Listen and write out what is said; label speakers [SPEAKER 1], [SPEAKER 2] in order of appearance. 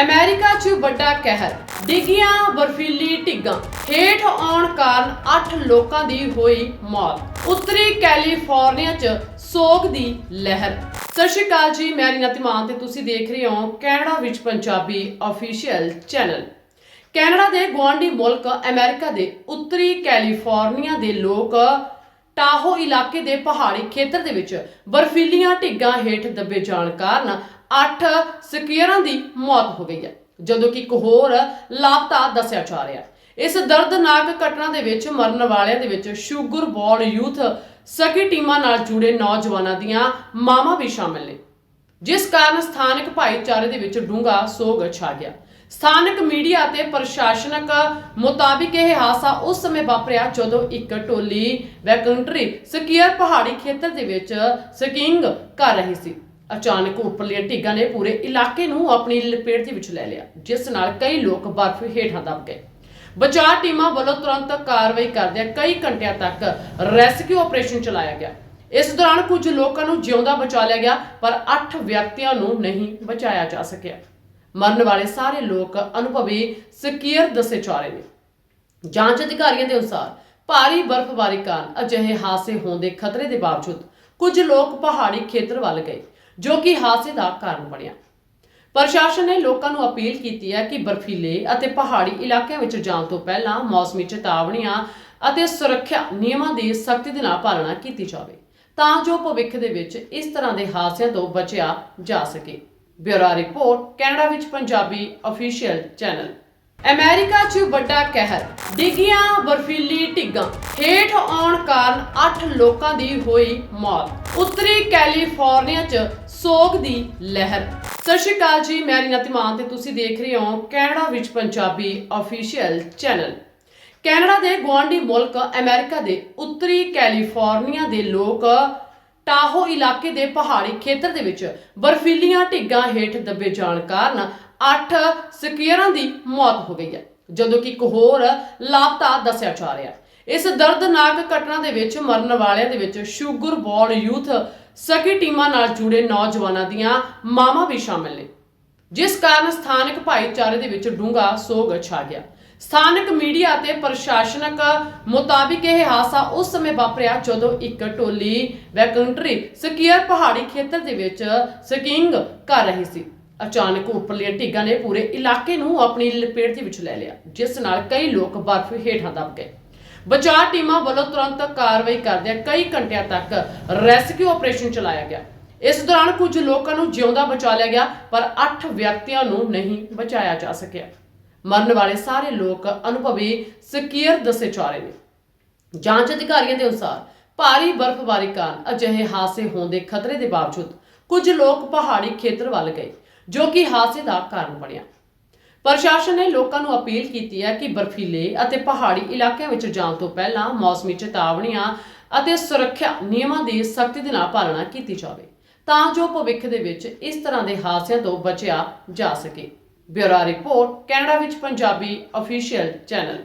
[SPEAKER 1] America 'ਚ ਵੱਡਾ ਕਹਿਰ, ਡਿੱਗੀਆਂ ਬਰਫੀਲੀ ਢਿੱਗਾਂ, ਹੇਠ ਆਉਣ ਕਾਰਨ 8 ਲੋਕਾਂ ਦੀ ਹੋਈ ਮੌਤ। ਉੱਤਰੀ ਕੈਲੀਫੋਰਨੀਆ 'ਚ ਸੋਗ ਦੀ ਲਹਿਰ। ਸਤਿ ਸ਼੍ਰੀ ਅਕਾਲ ਜੀ, ਮੈਂ ਰੀਨਾ ਧੀਮਾਨ ਤੇ ਤੁਸੀਂ ਦੇਖ ਰਹੇ ਹੋ ਕੈਨੇਡਾ ਵਿੱਚ ਪੰਜਾਬੀ ਅਫੀਸ਼ੀਅਲ ਚੈਨਲ ਕੈਨੇਡਾ ਦੇ ਗੁਆਂਢੀ ਮੁਲਕ ਅਮਰੀਕਾ ਦੇ ਉੱਤਰੀ ਕੈਲੀਫੋਰਨੀਆ ਦੇ ਲੋਕ ਟਾਹੋ ਇਲਾਕੇ ਦੇ ਪਹਾੜੀ ਖੇਤਰ ਦੇ ਵਿੱਚ ਬਰਫੀਲੀਆਂ ਢਿੱਗਾਂ ਹੇਠ ਦੱਬੇ ਜਾਣ ਕਾਰਨ 8 ਸਕੀਅਰਾਂ ਦੀ ਮੌਤ ਹੋ ਗਈ ਹੈ, ਜਦੋਂ ਕਿ ਇੱਕ ਹੋਰ ਲਾਪਤਾ ਦੱਸਿਆ ਜਾ ਰਿਹਾ ਹੈ। ਇਸ ਦਰਦਨਾਕ ਘਟਨਾ ਦੇ ਵਿੱਚ ਮਰਨ ਵਾਲਿਆਂ ਦੇ ਵਿੱਚ ਸ਼ੂਗਰ ਬੋਰਡ ਯੂਥ ਸਕੀ ਟੀਮਾਂ ਨਾਲ ਜੁੜੇ ਨੌਜਵਾਨਾਂ ਦੀਆਂ ਮਾਵਾਂ ਵੀ ਸ਼ਾਮਲ ਨੇ, ਜਿਸ ਕਾਰਨ ਸਥਾਨਕ ਭਾਈਚਾਰੇ ਦੇ ਵਿੱਚ ਡੂੰਘਾ ਸੋਗ ਛਾ ਗਿਆ। ਸਥਾਨਕ ਮੀਡੀਆ ਅਤੇ ਪ੍ਰਸ਼ਾਸਨਕ ਮੁਤਾਬਿਕ ਇਹ ਹਾਦਸਾ ਉਸ ਸਮੇਂ ਵਾਪਰਿਆ ਜਦੋਂ ਇੱਕ ਟੋਲੀ ਵੈਕੰਟਰੀ ਸਕੀਅਰ ਪਹਾੜੀ ਖੇਤਰ ਦੇ ਵਿੱਚ ਸਕੀਇੰਗ ਕਰ ਰਹੀ ਸੀ। ਅਚਾਨਕ ਉੱਪਰਲੀਆਂ ਢਿੱਗਾਂ ਨੇ ਪੂਰੇ ਇਲਾਕੇ ਨੂੰ ਆਪਣੀ ਲਪੇਟ ਦੇ ਵਿੱਚ ਲੈ ਲਿਆ, ਜਿਸ ਨਾਲ ਕਈ ਲੋਕ ਬਰਫ਼ ਹੇਠਾਂ ਦਬ ਗਏ। ਬਚਾਅ ਟੀਮਾਂ ਵੱਲੋਂ ਤੁਰੰਤ ਕਾਰਵਾਈ ਕਰਦਿਆਂ ਕਈ ਘੰਟਿਆਂ ਤੱਕ ਰੈਸਕਿਊ ਆਪਰੇਸ਼ਨ ਚਲਾਇਆ ਗਿਆ। ਇਸ ਦੌਰਾਨ ਕੁਝ ਲੋਕਾਂ ਨੂੰ ਜਿਉਂਦਾ ਬਚਾ ਲਿਆ ਗਿਆ, ਪਰ 8 ਵਿਅਕਤੀਆਂ ਨੂੰ ਨਹੀਂ ਬਚਾਇਆ ਜਾ ਸਕਿਆ। ਮਰਨ ਵਾਲੇ ਸਾਰੇ ਲੋਕ ਅਨੁਭਵੀ ਸਕੀਅਰ ਦੱਸੇ ਜਾ ਰਹੇ ਨੇ। ਜਾਂਚ ਅਧਿਕਾਰੀਆਂ ਦੇ ਅਨੁਸਾਰ ਭਾਰੀ ਬਰਫ਼ਬਾਰੀ ਕਾਰਨ ਅਜਿਹੇ ਹਾਦਸੇ ਹੋਣ ਦੇ ਖਤਰੇ ਦੇ ਬਾਵਜੂਦ ਕੁਝ ਲੋਕ ਪਹਾੜੀ ਖੇਤਰ ਵੱਲ ਗਏ, ਜੋ ਕਿ ਹਾਦਸੇ ਦਾ ਕਾਰਨ ਬਣਿਆ। ਪ੍ਰਸ਼ਾਸਨ ਨੇ ਲੋਕਾਂ ਨੂੰ ਅਪੀਲ ਕੀਤੀ ਹੈ ਕਿ ਬਰਫੀਲੇ ਅਤੇ ਪਹਾੜੀ ਇਲਾਕਿਆਂ ਵਿੱਚ ਜਾਣ ਤੋਂ ਪਹਿਲਾਂ ਮੌਸਮੀ ਚੇਤਾਵਨੀਆਂ ਅਤੇ ਸੁਰੱਖਿਆ ਨਿਯਮਾਂ ਦੀ ਸਖਤੀ ਦੇ ਨਾਲ ਪਾਲਣਾ ਕੀਤੀ ਜਾਵੇ, ਤਾਂ ਜੋ ਭਵਿੱਖ ਦੇ ਵਿੱਚ ਇਸ ਤਰ੍ਹਾਂ ਦੇ ਹਾਦਸਿਆਂ ਤੋਂ ਬਚਿਆ ਜਾ ਸਕੇ। ਬਿਊਰੋ ਰਿਪੋਰਟ, ਕੈਨੇਡਾ ਵਿੱਚ ਪੰਜਾਬੀ ਅਫੀਸ਼ੀਅਲ ਚੈਨਲ ਅਮਰੀਕਾ 'ਚ ਵੱਡਾ ਕਹਿਰ, ਡਿੱਗੀਆਂ ਬਰਫੀਲੀ ਢਿੱਗਾਂ, ਹੇਠ ਆਉਣ ਕਾਰਨ 8 ਲੋਕਾਂ ਦੀ ਹੋਈ ਮੌਤ। ਉੱਤਰੀ ਕੈਲੀਫੋਰਨੀਆ 'ਚ ਸੋਗ ਦੀ ਲਹਿਰ। ਸਤਿ ਸ਼੍ਰੀ ਅਕਾਲ ਜੀ, ਮੈਂ ਰੀਨਾ ਧੀਮਾਨ ਤੇ ਤੁਸੀਂ ਦੇਖ ਰਹੇ ਹੋ ਕੈਨੇਡਾ ਵਿੱਚ ਪੰਜਾਬੀ ਅਫੀਸ਼ੀਅਲ ਚੈਨਲ ਕੈਨੇਡਾ ਦੇ ਗੁਆਂਢੀ ਮੁਲਕ ਅਮਰੀਕਾ ਦੇ ਉੱਤਰੀ ਕੈਲੀਫੋਰਨੀਆ ਦੇ ਲੋਕ ਟਾਹੋ ਇਲਾਕੇ ਦੇ ਪਹਾੜੀ ਖੇਤਰ ਦੇ ਵਿੱਚ ਬਰਫੀਲੀਆਂ ਢਿੱਗਾਂ ਹੇਠ ਦੱਬੇ ਜਾਣ ਕਾਰਨ 8 ਸਕੀਅਰਾਂ ਦੀ ਮੌਤ ਹੋ ਗਈ ਹੈ, ਜਦੋਂ ਕਿ ਇੱਕ ਹੋਰ ਲਾਪਤਾ ਦੱਸਿਆ ਜਾ ਰਿਹਾ ਹੈ। ਇਸ ਦਰਦਨਾਕ ਘਟਨਾ ਦੇ ਵਿੱਚ ਮਰਨ ਵਾਲਿਆਂ ਦੇ ਵਿੱਚ ਸ਼ੂਗਰ ਬੋਰਡ ਯੂਥ ਸਕੀ ਟੀਮਾਂ ਨਾਲ ਜੁੜੇ ਨੌਜਵਾਨਾਂ ਦੀਆਂ ਮਾਵਾਂ ਵੀ ਸ਼ਾਮਲ ਨੇ, ਜਿਸ ਕਾਰਨ ਸਥਾਨਕ ਭਾਈਚਾਰੇ ਦੇ ਵਿੱਚ ਡੂੰਘਾ ਸੋਗ ਛਾ ਗਿਆ। ਸਥਾਨਕ ਮੀਡੀਆ ਅਤੇ ਪ੍ਰਸ਼ਾਸਨਕ ਮੁਤਾਬਿਕ ਇਹ ਹਾਦਸਾ ਉਸ ਸਮੇਂ ਵਾਪਰਿਆ ਜਦੋਂ ਇੱਕ ਟੋਲੀ ਵੈਕੰਟਰੀ ਸਕੀਅਰ ਪਹਾੜੀ ਖੇਤਰ ਦੇ ਵਿੱਚ ਸਕੀਇੰਗ ਕਰ ਰਹੀ ਸੀ। ਅਚਾਨਕ ਉੱਪਰਲੀਆਂ ਢਿੱਗਾਂ ਨੇ ਪੂਰੇ ਇਲਾਕੇ ਨੂੰ ਆਪਣੀ ਲਪੇਟ ਦੇ ਵਿੱਚ ਲੈ ਲਿਆ, ਜਿਸ ਨਾਲ ਕਈ ਲੋਕ ਬਰਫ਼ ਹੇਠਾਂ ਦਬ ਗਏ। ਬਚਾਅ ਟੀਮਾਂ ਵੱਲੋਂ ਤੁਰੰਤ ਕਾਰਵਾਈ ਕਰਦਿਆਂ ਕਈ ਘੰਟਿਆਂ ਤੱਕ ਰੈਸਕਿਊ ਆਪਰੇਸ਼ਨ ਚਲਾਇਆ ਗਿਆ। ਇਸ ਦੌਰਾਨ ਕੁਝ ਲੋਕਾਂ ਨੂੰ ਜਿਉਂਦਾ ਬਚਾ ਲਿਆ ਗਿਆ, ਪਰ 8 ਵਿਅਕਤੀਆਂ ਨੂੰ ਨਹੀਂ ਬਚਾਇਆ ਜਾ ਸਕਿਆ। ਮਰਨ ਵਾਲੇ ਸਾਰੇ ਲੋਕ ਅਨੁਭਵੀ ਸਕੀਅਰ ਦੱਸੇ ਜਾ ਰਹੇ ਨੇ। ਜਾਂਚ ਅਧਿਕਾਰੀਆਂ ਦੇ ਅਨੁਸਾਰ ਭਾਰੀ ਬਰਫ਼ਬਾਰੀ ਕਾਰਨ ਅਜਿਹੇ ਹਾਦਸੇ ਹੋਣ ਦੇ ਖਤਰੇ ਦੇ ਬਾਵਜੂਦ ਕੁਝ ਲੋਕ ਪਹਾੜੀ ਖੇਤਰ ਵੱਲ ਗਏ, ਜੋ ਕਿ ਹਾਦਸੇ ਦਾ ਕਾਰਨ ਬਣਿਆ। ਪ੍ਰਸ਼ਾਸਨ ਨੇ ਲੋਕਾਂ ਨੂੰ ਅਪੀਲ ਕੀਤੀ ਹੈ ਕਿ ਬਰਫੀਲੇ ਅਤੇ ਪਹਾੜੀ ਇਲਾਕਿਆਂ ਵਿੱਚ ਜਾਣ ਤੋਂ ਪਹਿਲਾਂ ਮੌਸਮੀ ਚੇਤਾਵਨੀਆਂ ਅਤੇ ਸੁਰੱਖਿਆ ਨਿਯਮਾਂ ਦੀ ਸਖਤੀ ਦੇ ਨਾਲ ਪਾਲਣਾ ਕੀਤੀ ਜਾਵੇ, ਤਾਂ ਜੋ ਭਵਿੱਖ ਦੇ ਵਿੱਚ ਇਸ ਤਰ੍ਹਾਂ ਦੇ ਹਾਦਸਿਆਂ ਤੋਂ ਬਚਿਆ ਜਾ ਸਕੇ। ਬਿਊਰੋ ਰਿਪੋਰਟ ਕੈਨੇਡਾ ਵਿੱਚ ਪੰਜਾਬੀ ਅਫੀਸ਼ੀਅਲ ਚੈਨਲ